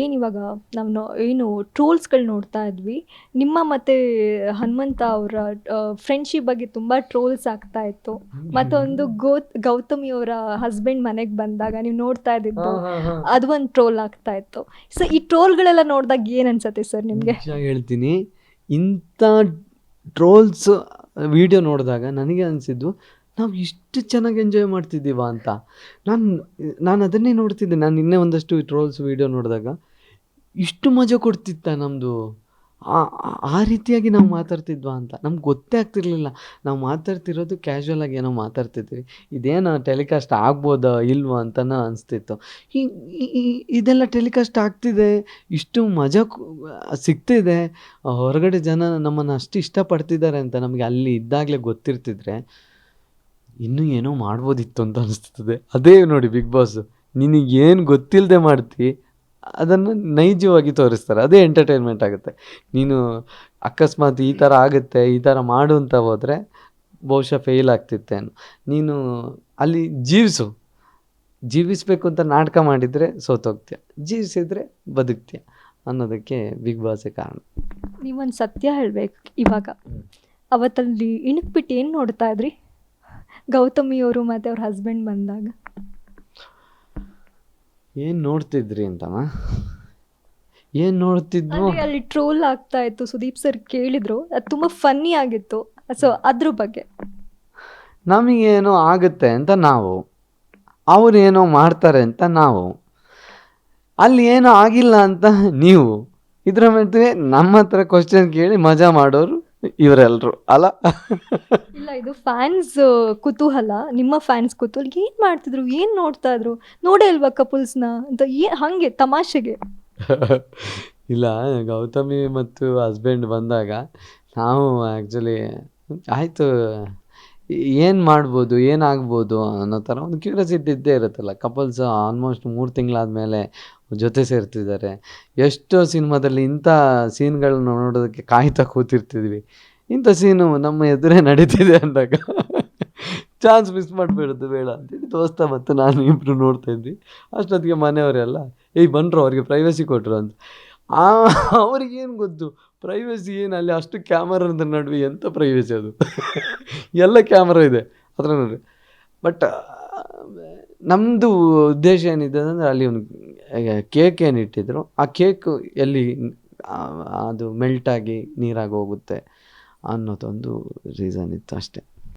ಏನು ಇವಾಗ ನಾವು ಏನು ಟ್ರೋಲ್ಸ್ಗಳು ನೋಡ್ತಾ ಇದ್ವಿ. ನಿಮ್ಮ ಮತ್ತು ಹನುಮಂತ ಅವರ ಫ್ರೆಂಡ್ಶಿಪ್ ಬಗ್ಗೆ ತುಂಬ ಟ್ರೋಲ್ಸ್ ಆಗ್ತಾ ಇತ್ತು. ಮತ್ತೊಂದು ಗೌತ್ ಗೌತಮಿ ಅವರ ಹಸ್ಬೆಂಡ್ ಮನೆಗೆ ಬಂದಾಗ ನೀವು ನೋಡ್ತಾ ಇದ್ದಿದ್ದು ಅದು ಒಂದು ಟ್ರೋಲ್ ಆಗ್ತಾ ಇತ್ತು. ಸೊ ಈ ಟ್ರೋಲ್ಗಳೆಲ್ಲ ನೋಡಿದಾಗ ಏನು ಅನ್ಸತ್ತೆ ಸರ್ ನಿಮಗೆ? ಹೇಳ್ತೀನಿ. ಇಂಥ ಟ್ರೋಲ್ಸ್ ವಿಡಿಯೋ ನೋಡಿದಾಗ ನನಗೆ ಅನಿಸಿದ್ದು ನಾವು ಇಷ್ಟು ಚೆನ್ನಾಗಿ ಎಂಜಾಯ್ ಮಾಡ್ತಿದ್ದೀವ ಅಂತ. ನಾನು ನಾನು ಅದನ್ನೇ ನೋಡ್ತಿದ್ದೆ. ನಾನು ನಿನ್ನೆ ಒಂದಷ್ಟು ಟ್ರೋಲ್ಸ್ ವೀಡಿಯೋ ನೋಡಿದಾಗ ಇಷ್ಟು ಮಜಾ ಕೊಡ್ತಿತ್ತ ನಮ್ಮದು ಆ ರೀತಿಯಾಗಿ ನಾವು ಮಾತಾಡ್ತಿದ್ವಾ ಅಂತ. ನಮ್ಗೆ ಗೊತ್ತೇ ಆಗ್ತಿರ್ಲಿಲ್ಲ. ನಾವು ಮಾತಾಡ್ತಿರೋದು ಕ್ಯಾಶುವಲ್ ಆಗಿ ಏನೋ ಮಾತಾಡ್ತಿದ್ವಿ. ಇದೇನೋ ಟೆಲಿಕಾಸ್ಟ್ ಆಗ್ಬೋದಾ ಇಲ್ವಾ ಅಂತನೂ ಅನಿಸ್ತಿತ್ತು. ಈ- ಇದೆಲ್ಲ ಟೆಲಿಕಾಸ್ಟ್ ಆಗ್ತಿದೆ. ಇಷ್ಟು ಮಜಾ ಸಿಗ್ತಿದೆ. ಹೊರಗಡೆ ಜನ ನಮ್ಮನ್ನು ಅಷ್ಟು ಇಷ್ಟಪಡ್ತಿದ್ದಾರೆ ಅಂತ ನಮಗೆ ಅಲ್ಲಿ ಇದ್ದಾಗಲೇ ಗೊತ್ತಿರ್ತಿದ್ರೆ ಇನ್ನೂ ಏನೋ ಮಾಡ್ಬೋದಿತ್ತು ಅಂತ ಅನಿಸ್ತದೆ. ಅದೇ ನೋಡಿ ಬಿಗ್ ಬಾಸ್ ನಿನಗೇನು ಗೊತ್ತಿಲ್ಲದೆ ಮಾಡ್ತಿ, ಅದನ್ನು ನೈಜವಾಗಿ ತೋರಿಸ್ತಾರೆ. ಅದೇ ಎಂಟರ್ಟೈನ್ಮೆಂಟ್ ಆಗುತ್ತೆ. ನೀನು ಅಕಸ್ಮಾತ್ ಈ ಥರ ಆಗುತ್ತೆ, ಈ ಥರ ಮಾಡು ಅಂತ ಹೋದರೆ ಬಹುಶಃ ಫೇಲ್ ಆಗ್ತಿತ್ತೇನು ನೀನು ಅಲ್ಲಿ ಜೀವಿಸು. ಜೀವಿಸಬೇಕು ಅಂತ ನಾಟಕ ಮಾಡಿದರೆ ಸೋತೋಗ್ತೀಯ. ಜೀವಿಸಿದರೆ ಬದುಕ್ತೀಯ ಅನ್ನೋದಕ್ಕೆ ಬಿಗ್ ಬಾಸ್ ಕಾರಣ. ನೀವೊಂದು ಸತ್ಯ ಹೇಳಬೇಕು ಇವಾಗ. ಅವತ್ತಲ್ಲಿ ಇಣಕ್ಬಿಟ್ಟು ಏನು ನೋಡ್ತಾ ಇದ್ರಿ? ಗೌತಮಿಯವರು ಮತ್ತೆ ಅವ್ರ ಹಸ್ಬೆಂಡ್ ಬಂದಾಗ. ಏನ್ ನೋಡ್ತಿದ್ರಿ ಅಂತನಾ ಏನ್ ನೋಡ್ತಿದ್ವು ಅಂದ್ರೆ ಅಲ್ಲಿ ಟ್ರೋಲ್ ಆಗ್ತಾ ಇತ್ತು ಸುದೀಪ್ ಸರ್ ಕೇಳಿದ್ರು. ಅದು ತುಂಬಾ ಫನ್ನಿ ಆಗಿತ್ತು. ಸೊ ಅದ್ರ ಬಗ್ಗೆ. ನಮಗೇನೋ ಆಗುತ್ತೆ ಅಂತ ನಾವು. ಅವ್ರು ಏನೋ ಮಾಡ್ತಾರೆ ಅಂತ ನಾವು. ಅಲ್ಲಿ ಏನೋ ಆಗಿಲ್ಲ ಅಂತ ನೀವು. ಇದ್ರ ಮೇಲೆ ನಮ್ಮ ಹತ್ರ ಕ್ವಶನ್ ಕೇಳಿ ಮಜಾ ಮಾಡೋರು ಇವರೆಲ್ಲರೂ ಅಲ್ಲ? ಇಲ್ಲ ಇದು ಫ್ಯಾನ್ಸ್ ಕುತೂಹಲ. ನಿಮ್ಮ ಫ್ಯಾನ್ಸ್ ಕುತೂಹಲ. ಏನ್ ಮಾಡ್ತಿದ್ರು? ಏನ್ ನೋಡ್ತಾ ಇದ್ರು? ನೋಡೇ ಇಲ್ವಾ ಕಪಲ್ಸ್ನ? ಅಂತ ಏ ಹಂಗೆ ತಮಾಷೆಗೆ. ಇಲ್ಲ ಗೌತಮಿ ಮತ್ತು ಹಸ್ಬೆಂಡ್ ಬಂದಾಗ ನಾವು ಆ್ಯಕ್ಚುಲಿ ಆಯಿತು ಏನು ಮಾಡ್ಬೋದು, ಏನಾಗ್ಬೋದು ಅನ್ನೋ ಥರ ಒಂದು ಕ್ಯೂರಿಯಾಸಿಟಿ ಇದ್ದೇ ಇರುತ್ತಲ್ಲ. ಕಪಲ್ಸ್ ಆಲ್ಮೋಸ್ಟ್ ಮೂರು ತಿಂಗಳಾದಮೇಲೆ ಜೊತೆ ಸೇರ್ತಿದ್ದಾರೆ. ಎಷ್ಟೋ ಸಿನಿಮಾದಲ್ಲಿ ಇಂಥ ಸೀನ್ಗಳನ್ನ ನೋಡೋದಕ್ಕೆ ಕಾಯ್ತಾ ಕೂತಿರ್ತಿದ್ವಿ. ಇಂಥ ಸೀನು ನಮ್ಮ ಎದುರೇ ನಡೀತಿದೆ ಅಂದಾಗ ಚಾನ್ಸ್ ಮಿಸ್ ಮಾಡಬೇಡದು ಬೇಡ ಅಂತೇಳಿ ದೋಸ್ತ ಮತ್ತು ನಾನು ಇಬ್ಬರು ನೋಡ್ತಾ ಇದ್ವಿ. ಅಷ್ಟೊತ್ತಿಗೆ ಮನೆಯವರೆಲ್ಲ ಏಯ್, ಬಂದರು, ಅವ್ರಿಗೆ ಪ್ರೈವಸಿ ಕೊಟ್ಟರು ಅಂತ. ಅವ್ರಿಗೇನು ಗೊತ್ತು? ಪ್ರೈವಸಿ ಏನು ಅಲ್ಲಿ ಅಷ್ಟು ಕ್ಯಾಮರಾದ ನಡುವೆ ಎಂಥ ಪ್ರೈವಸಿ ಅದು? ಎಲ್ಲ ಕ್ಯಾಮ್ರಾ ಇದೆ. ಅದರ ನೋಡಿ ಬಟ್ ನಮ್ಮದು ಉದ್ದೇಶ ಏನಿದೆ ಅಂದರೆ ಅಲ್ಲಿ ಒಂದು ಕೇಕ್ ಏನು ಇಟ್ಟಿದ್ರು, ಆ ಕೇಕ್ ಎಲ್ಲಿ ಅದು ಮೆಲ್ಟಾಗಿ ನೀರಾಗಿ ಹೋಗುತ್ತೆ ಅನ್ನೋದೊಂದು ರೀಸನ್ ಇತ್ತು ಅಷ್ಟೇ.